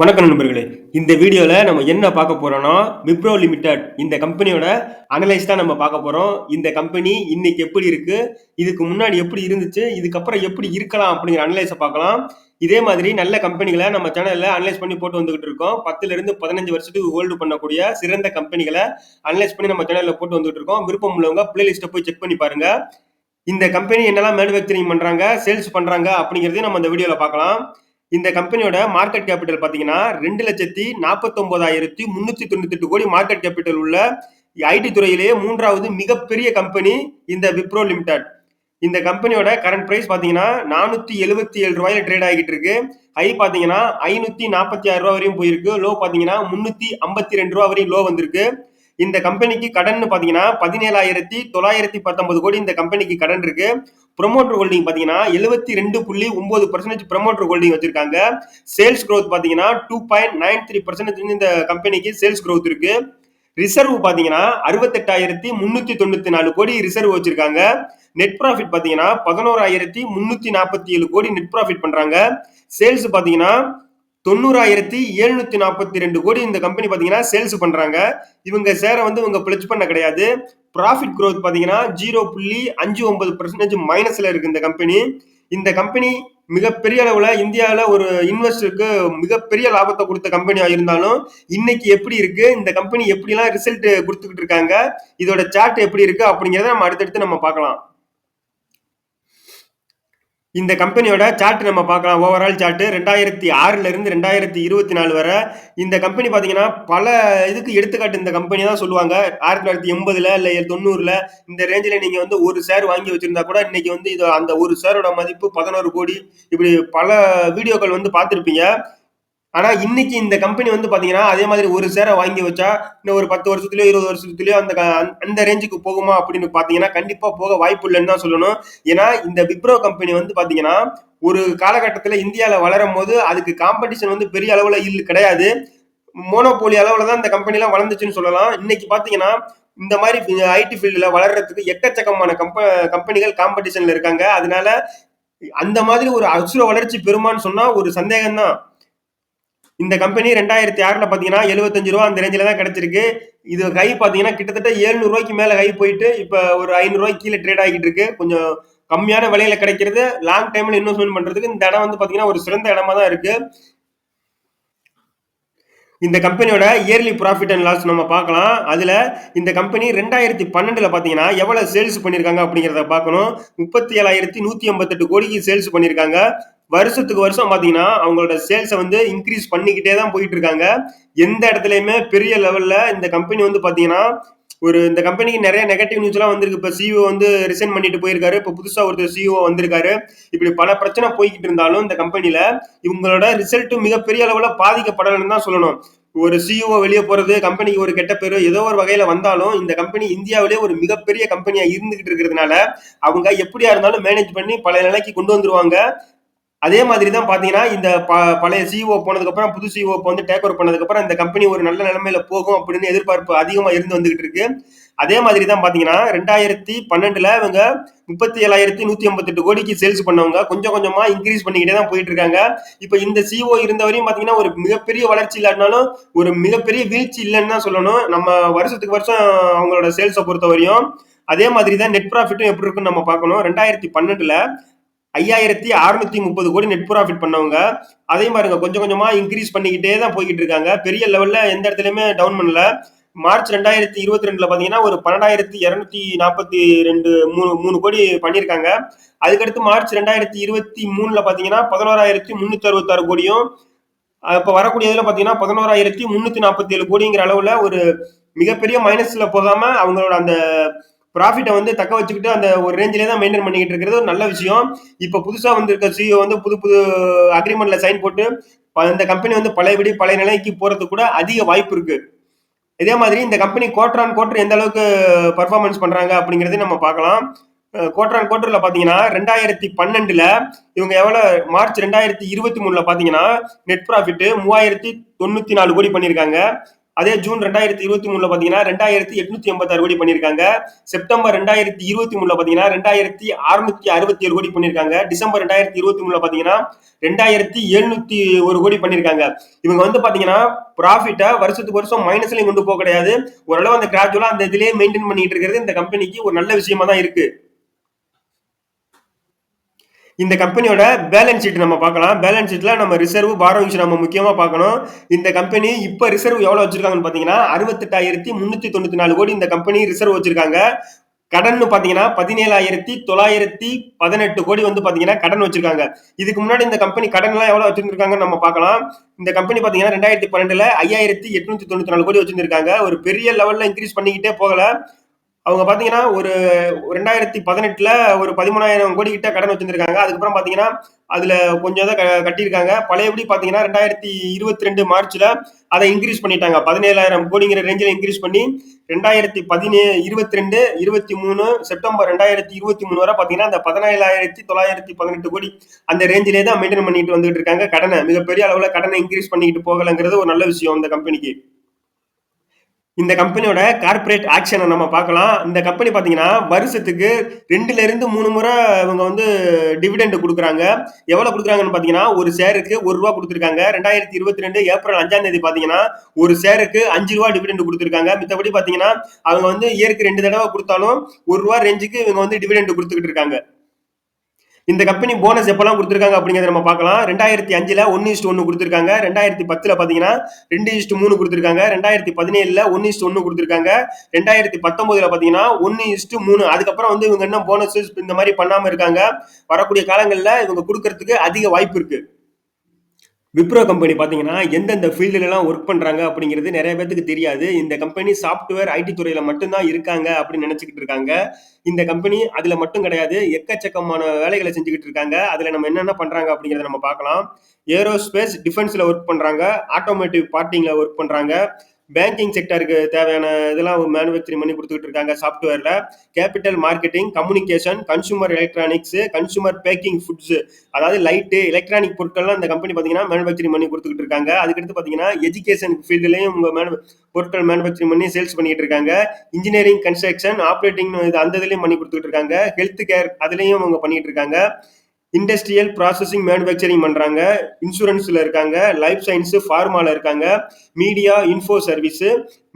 வணக்கம் நண்பர்களே. இந்த வீடியோவில் நம்ம என்ன பார்க்க போகிறோன்னா விப்ரோ லிமிடெட் இந்த கம்பெனியோட அனலைஸ் தான் நம்ம பார்க்க போகிறோம் இந்த கம்பெனி இன்னைக்கு எப்படி இருக்கு இதுக்கு முன்னாடி எப்படி இருந்துச்சு இதுக்கப்புறம் எப்படி இருக்கலாம் அப்படிங்கிற அனலைஸை பார்க்கலாம். இதே மாதிரி நல்ல கம்பெனிகளை நம்ம சேனலில் அனலைஸ் பண்ணி போட்டு வந்துகிட்டு இருக்கோம். பத்துலேருந்து பதினஞ்சு வருஷத்துக்கு ஹோல்டு பண்ணக்கூடிய சிறந்த கம்பெனிகளை அனலைஸ் பண்ணி நம்ம சேனலில் போட்டு வந்துகிட்டு இருக்கோம். விருப்பம் உள்ளவங்க பிளேலிஸ்ட்டை போய் செக் பண்ணி பாருங்க. இந்த கம்பெனி என்னெல்லாம் மேனுஃபேக்சரிங் பண்ணுறாங்க சேல்ஸ் பண்ணுறாங்க அப்படிங்கிறதையும் நம்ம இந்த வீடியோவில் பார்க்கலாம். இந்த கம்பெனியோட மார்க்கெட் கேபிட்டல் பார்த்தீங்கன்னா ரெண்டு லட்சத்தி நாற்பத்தொன்பதாயிரத்தி முந்நூற்றி தொண்ணூத்தி எட்டு கோடி மார்க்கெட் கேபிட்டல் உள்ள ஐடி துறையிலேயே மூன்றாவது மிகப்பெரிய கம்பெனி இந்த விப்ரோ லிமிடெட். இந்த கம்பெனியோட கரண்ட் ப்ரைஸ் பார்த்தீங்கன்னா நானூத்தி எழுபத்தி ஏழு ரூபாயில ட்ரேட் ஆகிட்டு இருக்கு. ஹை பார்த்தீங்கன்னா ஐநூத்தி நாற்பத்தி ஆறு ரூபா வரையும் போயிருக்கு. லோ பார்த்தீங்கன்னா முன்னூத்தி ஐம்பத்தி ரெண்டு ரூபா வரையும் லோ வந்திருக்கு. இந்த கம்பெனிக்கு கடன் பார்த்தீங்கன்னா பதினேழாயிரத்தி தொள்ளாயிரத்தி பத்தொன்பது கோடி இந்த கம்பெனிக்கு கடன் இருக்கு. ப்ரொமோட்டர் ஹோல்டிங் பார்த்தீங்கன்னா எழுபத்தி ரெண்டு புள்ளி ஒன்பது பர்சன்டேஜ் ப்ரொமோட்டர் ஹோல்டிங் வச்சிருக்காங்க. சேல்ஸ் க்ரோத் பார்த்தீங்கன்னா two point nine three percentage இந்த கம்பெனிக்கு சேல்ஸ் க்ரோத் இருக்கு. ரிசர்வ் பார்த்தீங்கன்னா அறுபத்தெட்டாயிரத்தி முன்னூத்தி தொண்ணூத்தி நாலு கோடி ரிசர்வ் வச்சிருக்காங்க. நெட் ப்ராஃபிட் பார்த்தீங்கன்னா பதினோராயிரத்தி முன்னூத்தி நாற்பத்தி ஏழு கோடி நெட் ப்ராஃபிட் பண்றாங்க. சேல்ஸ் பார்த்தீங்கன்னா தொண்ணூறாயிரத்தி எழுநூத்தி நாற்பத்தி ரெண்டு கோடி இந்த கம்பெனி பாத்தீங்கன்னா சேல்ஸ் பண்றாங்க. இவங்க சேரை வந்து இவங்க பிளச் பண்ண கிடையாது. ப்ராஃபிட் க்ரோத் பாத்தீங்கன்னா ஜீரோ புள்ளி அஞ்சு ஒன்பது பர்சன்டேஜ் மைனஸ்ல இருக்கு இந்த கம்பெனி இந்த கம்பெனி மிகப்பெரிய அளவுல இந்தியாவில் ஒரு இன்வெஸ்டருக்கு மிகப்பெரிய லாபத்தை கொடுத்த கம்பெனியா இருந்தாலும் இன்னைக்கு எப்படி இருக்கு? இந்த கம்பெனி எப்படிலாம் ரிசல்ட் கொடுத்துக்கிட்டு இருக்காங்க? இதோட சார்ட் எப்படி இருக்கு? அப்படிங்கிறத நம்ம அடுத்தடுத்து நம்ம பார்க்கலாம். இந்த கம்பெனியோட சார்ட் நம்ம பார்க்கலாம். ஓவரால் சார்ட்டு ரெண்டாயிரத்தி ஆறுல இருந்து ரெண்டாயிரத்தி இருபத்தி நாலு வரை இந்த கம்பெனி பார்த்தீங்கன்னா பல இதுக்கு எடுத்துக்காட்டு இந்த கம்பெனி தான் சொல்லுவாங்க. ஆயிரத்தி தொள்ளாயிரத்தி எண்பதுல இல்லை தொண்ணூறுல இந்த ரேஞ்சில் நீங்கள் வந்து ஒரு ஷேர் வாங்கி வச்சிருந்தா கூட இன்னைக்கு வந்து இது அந்த ஒரு ஷேரோட மதிப்பு பதினோரு கோடி. இப்படி பல வீடியோக்கள் வந்து பார்த்துருப்பீங்க. ஆனா இன்னைக்கு இந்த கம்பெனி வந்து பாத்தீங்கன்னா அதே மாதிரி ஒரு சேரை வாங்கி வச்சா இன்னும் ஒரு பத்து வருஷத்துலயோ இருபது வருஷத்துலயோ அந்த அந்த ரேஞ்சுக்கு போகுமா அப்படின்னு பாத்தீங்கன்னா கண்டிப்பா போக வாய்ப்பு இல்லைன்னு தான் சொல்லணும். ஏன்னா இந்த விப்ரோ கம்பெனி வந்து பாத்தீங்கன்னா ஒரு காலகட்டத்துல இந்தியால வளரும் போது அதுக்கு காம்படிஷன் வந்து பெரிய அளவுல இல்ல கிடையாது. மோனோபோலி அளவுல தான் இந்த கம்பெனி எல்லாம் வளர்ந்துச்சுன்னு சொல்லலாம். இன்னைக்கு பாத்தீங்கன்னா இந்த மாதிரி ஐடி ஃபீல்டில் வளர்றதுக்கு எக்கச்சக்கமான கம்ப கம்பெனிகள் காம்படிஷனில் இருக்காங்க. அதனால அந்த மாதிரி ஒரு அசுர வளர்ச்சி பெறுமான்னு சொன்னால் ஒரு சந்தேகம் தான் இந்த கம்பெனி ரெண்டாயிரத்தி ஆறுல பாத்தீங்கன்னா எழுபத்தஞ்சு ரூபா அந்த ரேஞ்சில தான் கிடைச்சிருக்கு. இது கை பாத்தீங்கன்னா கிட்டத்தட்ட 700 ரூபாய்க்கு மேல போயிட்டு இப்ப ஒரு ஐநூறு ரூபாய்க்கு கீழே ட்ரேட் ஆகிட்டு இருக்கு. கொஞ்சம் கம்மியான விலையில கிடைக்கிறது. லாங் டைம்ல இன்வெஸ்ட்மெண்ட் பண்றதுக்கு இந்த இடம் வந்து பாத்தீங்கன்னா ஒரு சிறந்த இடமா தான் இருக்கு. இந்த கம்பெனியோட இயர்லி ப்ராஃபிட் அண்ட் லாஸ் நம்ம பார்க்கலாம். அதில் இந்த கம்பெனி ரெண்டாயிரத்தி பன்னெண்டில் பார்த்தீங்கன்னா எவ்வளோ சேல்ஸ் பண்ணியிருக்காங்க அப்படிங்கிறத பார்க்கணும். முப்பத்தி ஏழாயிரத்தி நூற்றி ஐம்பத்தெட்டு கோடிக்கு சேல்ஸ் பண்ணியிருக்காங்க வருஷத்துக்கு வருஷம் பார்த்தீங்கன்னா அவங்களோட சேல்ஸை வந்து இன்க்ரீஸ் பண்ணிக்கிட்டே தான் போயிட்டு இருக்காங்க எந்த இடத்துலையுமே பெரிய லெவலில் இந்த கம்பெனி வந்து பார்த்தீங்கன்னா ஒரு இந்த கம்பெனிக்கு நிறைய நெகட்டிவ் நியூஸ்லாம் வந்திருக்கு. இப்போ சிஓ வந்து ரிசைன் பண்ணிட்டு போயிருக்காரு. இப்போ புதுசாக ஒருத்தர் சிஓ வந்திருக்காரு. இப்படி பல பிரச்சனை போய்கிட்டு இருந்தாலும் இந்த கம்பெனியில் இவங்களோட ரிசல்ட்டும் மிகப்பெரிய அளவில் பாதிக்கப்படலைன்னு தான் சொல்லணும். ஒரு சிஇஓ வெளியே போகிறது கம்பெனிக்கு ஒரு கெட்ட பேரு ஏதோ ஒரு வகையில் வந்தாலும் இந்த கம்பெனி இந்தியாவிலே ஒரு மிகப்பெரிய கம்பெனியாக இருந்துகிட்டு இருக்கிறதுனால அவங்க எப்படியா இருந்தாலும் மேனேஜ் பண்ணி பல நிலைக்கு கொண்டு வந்துருவாங்க. அதே மாதிரி தான் பார்த்தீங்கன்னா இந்த ப- பழைய சிஓ போனதுக்கப்புறம் புது சிஇஓ வந்து டேக் ஓவர் பண்ணதுக்கப்புறம் இந்த கம்பெனி ஒரு நல்ல நிலைமையில போகும் அப்படின்னு எதிர்பார்ப்பு அதிகமாக இருந்து வந்துகிட்டு இருக்கு. அதே மாதிரி தான் பார்த்தீங்கன்னா ரெண்டாயிரத்தி பன்னெண்டுல இவங்க முப்பத்தி ஏழாயிரத்தி நூற்றி ஐம்பத்தெட்டு கோடிக்கு சேல்ஸ் பண்ணவங்க கொஞ்சம் கொஞ்சமாக இன்க்ரீஸ் பண்ணிக்கிட்டே தான் போயிட்டு இருக்காங்க. இப்போ இந்த சிஓ இருந்த வரையும் பார்த்தீங்கன்னா ஒரு மிகப்பெரிய வளர்ச்சி இல்லாட்டினாலும் ஒரு மிகப்பெரிய வீழ்ச்சி இல்லைன்னு தான் சொல்லணும். நம்ம வருஷத்துக்கு வருஷம் அவங்களோட சேல்ஸை பொறுத்த வரையும் அதே மாதிரி தான் நெட் ப்ராஃபிட்டும் எப்படி இருக்குன்னு நம்ம பார்க்கணும். ரெண்டாயிரத்தி பன்னெண்டுல ஐயாயிரத்தி அறுநூத்தி முப்பது கோடி நெட் ப்ராஃபிட் பண்ணவங்க. அதே மாதிரிங்க கொஞ்சம் கொஞ்சமா இன்க்ரீஸ் பண்ணிக்கிட்டே தான் போய்கிட்டு இருக்காங்க பெரிய லெவல்ல எந்த இடத்துலயுமே டவுன் பண்ணல. மார்ச் ரெண்டாயிரத்தி இருபத்தி ரெண்டுல பாத்தீங்கன்னா ஒரு பன்னெண்டாயிரத்தி இருநூத்தி நாற்பத்தி ரெண்டு மூணு மூணு கோடி பண்ணியிருக்காங்க. அதுக்கடுத்து மார்ச் ரெண்டாயிரத்தி இருபத்தி மூணுல பாத்தீங்கன்னா பதினோராயிரத்தி முன்னூத்தி அறுபத்தாறு கோடியும் இப்போ இப்ப வரக்கூடியதுல பாத்தீங்கன்னா பதினோராயிரத்தி முன்னூத்தி நாற்பத்தி ஏழு கோடிங்கிற அளவுல ஒரு மிகப்பெரிய மைனஸ்ல போகாம அவங்களோட அந்த ப்ராஃபிட்டை வந்து தக்க வச்சுக்கிட்டு அந்த ஒரு ரேஞ்சிலே தான் மெயின்டைன் பண்ணிக்கிட்டு இருக்கிறது ஒரு நல்ல விஷயம். இப்போ புதுசாக வந்திருக்க சிஇஓ வந்து புது புது அக்ரிமெண்ட்ல சைன் போட்டு ப- இந்த கம்பெனி வந்து பழையபடி பழைய நிலைக்கு போகிறதுக்கு கூட அதிக வாய்ப்பு இருக்கு. இதே மாதிரி இந்த கம்பெனி குவார்டர் ஆன் குவார்டர் எந்த அளவுக்கு பர்ஃபார்மன்ஸ் பண்ணுறாங்க அப்படிங்கிறதையும் நம்ம பார்க்கலாம். குவார்டர் ஆன் குவார்டரில் பார்த்தீங்கன்னா ரெண்டாயிரத்தி பன்னெண்டில் இவங்க எவ்வளோ மார்ச் ரெண்டாயிரத்தி இருபத்தி மூணில் பார்த்தீங்கன்னா நெட் ப்ராஃபிட் மூவாயிரத்தி தொண்ணூற்றி நாலு கோடி பண்ணியிருக்காங்க. அதே ஜூன் ரெண்டாயிரத்தி இருபத்தி மூணுல பாத்தீங்கன்னா ரெண்டாயிரத்தி எட்நூத்தி எண்பத்தாறு கோடி பண்ணிருக்காங்க செப்டம்பர் ரெண்டாயிரத்தி இருபத்தி மூணுல பாத்தீங்கன்னா ரெண்டாயிரத்தி அறுநூத்தி அறுபத்தி ஏழு கோடி பண்ணிருக்காங்க டிசம்பர் ரெண்டாயிரத்தி இருபத்தி மூணுல பாத்தீங்கன்னா ரெண்டாயிரத்தி எழுநூத்தி ஒரு கோடி பண்ணிருக்காங்க இவங்க வந்து பாத்தீங்கன்னா ப்ராஃபிட்டை வருஷத்துக்கு வருஷம் மைனஸ்லயும் கொண்டு போக கிடையாது. ஓரளவு அந்த கிராஜுவலா அந்த இதுலயே மெயின்டைன் பண்ணிட்டு இருக்கிறது இந்த கம்பெனிக்கு ஒரு நல்ல விஷயமா தான் இருக்கு. இந்த கம்பெனியோட பேலன்ஸ் ஷீட் நம்ம பார்க்கலாம். பேலன்ஸ் ஷீட்டில் நம்ம ரிசர்வ் பாரோவிங்ஸ் நம்ம முக்கியமாக பார்க்கணும். இந்த கம்பெனி இப்போ ரிசர்வ் எவ்வளோ வச்சிருக்காங்கன்னு பார்த்தீங்கன்னா அறுபத்தெட்டாயிரத்தி முந்நூற்றி தொண்ணூற்றி நாலு கோடி இந்த கம்பெனி ரிசர்வ் வச்சிருக்காங்க. கடன்னு பார்த்தீங்கன்னா பதினேழாயிரத்தி தொள்ளாயிரத்தி பதினெட்டு கோடி வந்து பார்த்தீங்கன்னா கடன் வச்சிருக்காங்க. இதுக்கு முன்னாடி இந்த கம்பெனி கடன்லாம் எவ்வளோ எவ்வளவு வச்சிருக்காங்கன்னு நம்ம பார்க்கலாம். இந்த கம்பெனி பார்த்தீங்கன்னா ரெண்டாயிரத்தி பன்னெண்டில் ஐயாயிரத்தி எட்நூத்தி தொண்ணூற்றி நாலு கோடி வச்சிருக்காங்க ஒரு பெரிய லெவலில் இன்க்ரீஸ் பண்ணிக்கிட்டே போகல. அவங்க பாத்தீங்கன்னா ஒரு ரெண்டாயிரத்தி பதினெட்டுல ஒரு பதிமூணாயிரம் கோடி கிட்ட கடன் வச்சிருந்திருக்காங்க. அதுக்கப்புறம் பாத்தீங்கன்னா அதுல கொஞ்சம் தான் கட்டியிருக்காங்க. பழையபடி பாத்தீங்கன்னா ரெண்டாயிரத்தி இருபத்தி ரெண்டு மார்ச்ல அதை இன்க்ரீஸ் பண்ணிட்டாங்க. பதினேழாயிரம் கோடிங்கிற ரேஞ்சில் இன்க்ரீஸ் பண்ணி ரெண்டாயிரத்தி பதினே இருபத்தி ரெண்டு இருபத்தி மூணு செப்டம்பர் ரெண்டாயிரத்தி இருபத்தி மூணு வரை பாத்தீங்கன்னா அந்த பதினேழாயிரத்தி தொள்ளாயிரத்தி பதினெட்டு கோடி அந்த ரேஞ்சிலே தான் மெயின்டைன் பண்ணிட்டு வந்துட்டு இருக்காங்க. கடனை மிகப்பெரிய அளவுல கடனை இன்க்ரீஸ் பண்ணிக்கிட்டு போகலங்கிறது ஒரு நல்ல விஷயம் அந்த கம்பெனிக்கு இந்த கம்பெனியோட கார்பரேட் ஆக்ஷனை நம்ம பார்க்கலாம். இந்த கம்பெனி பார்த்தீங்கன்னா வருஷத்துக்கு ரெண்டுல இருந்து மூணு முறை இவங்க வந்து டிவிடெண்ட் கொடுக்குறாங்க. எவ்வளோ கொடுக்குறாங்கன்னு பார்த்தீங்கன்னா ஒரு ஷேருக்கு ஒரு ரூபா கொடுத்துருக்காங்க. ரெண்டாயிரத்தி இருபத்தி ரெண்டு ஏப்ரல் அஞ்சாம் தேதி பார்த்தீங்கன்னா ஒரு ஷேருக்கு அஞ்சு ரூபா டிவிடெண்ட் கொடுத்துருக்காங்க. மித்தபடி பார்த்தீங்கன்னா அவங்க வந்து இயருக்கு ரெண்டு தடவை கொடுத்தாலும் ஒரு ரூபா ரேஞ்சுக்கு இவங்க வந்து டிவிடெண்ட் கொடுத்துக்கிட்டு இருக்காங்க. இந்த கம்பெனி போனஸ் எப்பெல்லாம் கொடுத்துருக்காங்க அப்படிங்கிறத நம்ம பார்க்கலாம். ரெண்டாயிரத்தி அஞ்சில் ஒன்று இஸ்ட் ஒன்று கொடுத்துருக்காங்க. ரெண்டாயிரத்தி பத்தில் பார்த்தீங்கன்னா ரெண்டு இஸ்ட் மூணு கொடுத்துருக்காங்க. ரெண்டாயிரத்தி பதினேழில் ஒன்னு இஸ்ட் ஒன்று கொடுத்துருக்காங்க. ரெண்டாயிரத்தி பத்தொம்போதில் பார்த்தீங்கன்னா ஒன்று இஸ்ட் மூணு. அதுக்கப்புறம் வந்து இவங்க என்ன போனஸ் இந்த மாதிரி பண்ணாமல் இருக்காங்க. வரக்கூடிய காலங்களில் இவங்க கொடுக்கறதுக்கு அதிக வாய்ப்பு இருக்குது விப்ரோ கம்பெனி பார்த்தீங்கன்னா எந்தெந்த ஃபீல்டுலலாம் ஒர்க் பண்ணுறாங்க அப்படிங்கிறது நிறைய பேத்துக்கு தெரியாது. இந்த கம்பெனி சாஃப்ட்வேர் ஐடி துறையில் மட்டும்தான் இருக்காங்க அப்படின்னு நினச்சிக்கிட்டு இருக்காங்க. இந்த கம்பெனி அதில் மட்டும் கிடையாது. எக்கச்சக்கமான வேலைகளை செஞ்சுக்கிட்டு இருக்காங்க. அதில் நம்ம என்னென்ன பண்ணுறாங்க அப்படிங்கிறத நம்ம பார்க்கலாம். ஏரோஸ்பேஸ் டிஃபென்ஸில் ஒர்க் பண்ணுறாங்க ஆட்டோமேட்டிவ் பார்ட்டிங்கில் ஒர்க் பண்ணுறாங்க பேங்கிங் செக்டருக்கு தேவையான இதெல்லாம் மேனுஃபேக்சரிங் பண்ணி கொடுத்துக்கிட்டு இருக்காங்க சாஃப்ட்வேர்ல capital marketing communication consumer electronics consumer packing foods அதாவது லைட்டு எலக்ட்ரானிக் பொருட்கள்லாம் இந்த கம்பெனி பார்த்தீங்கன்னா மேனுஃபேக்சரிங் பண்ணி கொடுத்துட்டு இருக்காங்க. அதுக்கடுத்து பார்த்தீங்கன்னா எஜுகேஷன் ஃபீல்டுலையும் உங்க மேனு பொருட்கள் மேனுஃபேக்சரிங் பண்ணி சேல்ஸ் பண்ணிட்டு இருக்காங்க. இன்ஜினியரிங் கன்ஸ்ட்ரக்ஷன் ஆப்ரேட்டிங் இது அந்த இதுலையும் பண்ணி கொடுத்துட்டு இருக்காங்க. ஹெல்த் கேர் அதுலேயும் அவங்க பண்ணிட்டு இருக்காங்க. இண்டஸ்ட்ரியல் ப்ராசஸிங் மேனுஃபேக்சரிங் பண்ணுறாங்க இன்சூரன்ஸில் இருக்காங்க. லைஃப் சயின்ஸு ஃபார்மாவில் இருக்காங்க. Media info service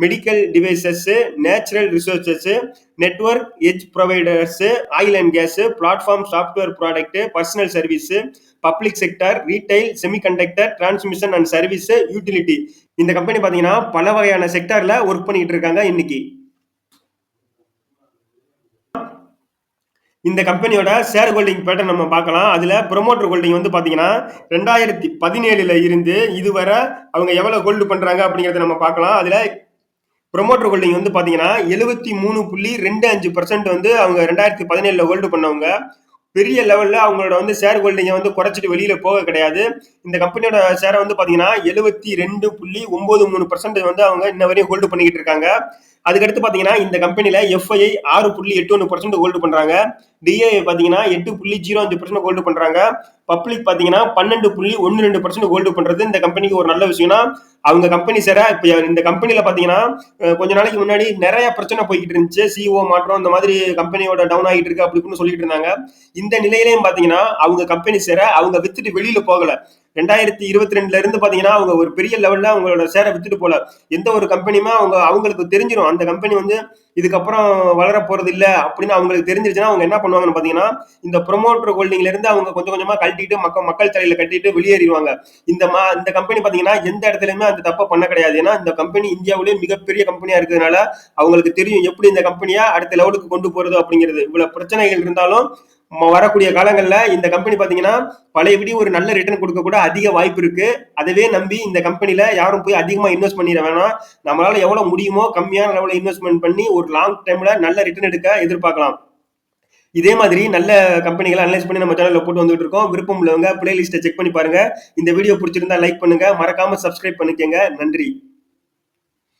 medical devices natural resources network edge providers oil and gas platform software product personal service public sector retail semiconductor transmission and service utility. இந்த company பார்த்தீங்கன்னா பல வகையான செக்டரில் work பண்ணிகிட்டு இருக்காங்க இன்னைக்கு. இந்த கம்பெனியோட ஷேர் ஹோல்டிங் பேட்டர் நம்ம பார்க்கலாம். அதில் ப்ரொமோட்டர் ஹோல்டிங் வந்து பார்த்தீங்கன்னா ரெண்டாயிரத்தி பதினேழுல இருந்து இதுவரை அவங்க எவ்வளோ ஹோல்டு பண்ணுறாங்க அப்படிங்கிறத நம்ம பார்க்கலாம். அதில் ப்ரொமோட்டர் ஹோல்டிங் வந்து பார்த்தீங்கன்னா எழுபத்தி மூணு புள்ளி ரெண்டு அஞ்சு பர்சன்ட் வந்து அவங்க ரெண்டாயிரத்தி பதினேழில் ஹோல்டு பண்ணவங்க. பெரிய லெவலில் அவங்களோட வந்து ஷேர் ஹோல்டிங்கை வந்து குறைச்சிட்டு வெளியில் போக கிடையாது. இந்த கம்பெனியோட ஷேரை வந்து பார்த்தீங்கன்னா எழுபத்தி ரெண்டு புள்ளி ஒம்பது மூணு பர்சன்ட் வந்து அவங்க இன்ன வரையும் ஹோல்டு பண்ணிக்கிட்டு இருக்காங்க. அதுக்கடுத்து பார்த்தீங்கன்னா இந்த கம்பெனியில் எஃப்ஐஐ ஆறு புள்ளி எட்டு ஒன்று பர்சன்ட் ஹோல்டு பண்ணுறாங்க டிஏ பார்த்தீங்கன்னா எட்டு புள்ளி ஜீரோ அஞ்சு பர்சன்ட் ஹோல்டு பண்ணுறாங்க பப்ளிக் பார்த்தீங்கன்னா பன்னெண்டு புள்ளி ஒன்று ரெண்டு பர்சன்ட் ஹோல்டு பண்ணுறது இந்த கம்பெனிக்கு ஒரு நல்ல விஷயம்னா அவங்க கம்பெனி சேர இப்போ இந்த கம்பெனியில் பார்த்தீங்கன்னா கொஞ்ச நாளைக்கு முன்னாடி நிறைய பிரச்சனை போய்கிட்டு இருந்துச்சு. சிஓ மாற்றம் இந்த மாதிரி கம்பெனியோட டவுன் ஆகிட்டு இருக்கு அப்படி சொல்லிட்டு இருந்தாங்க. இந்த நிலையிலையும் பார்த்தீங்கன்னா அவங்க கம்பெனி சேர அவங்க வித்துட்டு வெளியில் போகலை. ரெண்டாயிரத்தி இருபத்தி ரெண்டுல இருந்து பாத்தீங்கன்னா அவங்க ஒரு பெரிய லெவல்ல அவங்களோட சேரை வித்துட்டு போல எந்த ஒரு கம்பெனியுமே அவங்க அவங்களுக்கு தெரிஞ்சிடும் அந்த கம்பெனி வந்து இதுக்கப்புறம் வளர போறது இல்ல அப்படின்னு அவங்களுக்கு தெரிஞ்சிருச்சுன்னா அவங்க என்ன பண்ணுவாங்கன்னு பாத்தீங்கன்னா இந்த ப்ரொமோட்டர் ஹோல்டிங்ல இருந்து அவங்க கொஞ்சம் கொஞ்சமா கழட்டிட்டு மக்கள் மக்கள் தலையில கட்டிட்டு வெளியேறிடுவாங்க. இந்த மா இந்த கம்பெனி பாத்தீங்கன்னா எந்த இடத்துலயுமே அந்த தப்பை பண்ண கிடையாது. ஏன்னா இந்த கம்பெனி இந்தியாவிலேயே மிகப்பெரிய கம்பெனியா இருக்கிறதுனால அவங்களுக்கு தெரியும் எப்படி இந்த கம்பெனியா அடுத்த லெவலுக்கு கொண்டு போறது அப்படிங்கிறது. இவ்வளவு பிரச்சனைகள் இருந்தாலும் வரக்கூடிய காலங்களில் இந்த கம்பெனி பார்த்தீங்கன்னா பழையபடி ஒரு நல்ல ரிட்டர்ன் கொடுக்க கூட அதிக வாய்ப்பு இருக்கு. அதவே நம்பி இந்த கம்பெனியில் யாரும் போய் அதிகமாக இன்வெஸ்ட் பண்ணிட வேணாம். நம்மளால எவ்வளோ முடியுமோ கம்மியான லெவலில் இன்வெஸ்ட்மெண்ட் பண்ணி ஒரு லாங் டைம்ல நல்ல ரிட்டர்ன் எடுக்க எதிர்பார்க்கலாம். இதே மாதிரி நல்ல கம்பெனிகளை அனலைஸ் பண்ணி நம்ம சேனலில் போட்டு வந்துட்டு இருக்கோம். விருப்பம் உள்ளவங்க பிளேலிஸ்ட்டை செக் பண்ணி பாருங்க. இந்த வீடியோ பிடிச்சிருந்தா லைக் பண்ணுங்க. மறக்காம சப்ஸ்கிரைப் பண்ணிக்கங்க. நன்றி.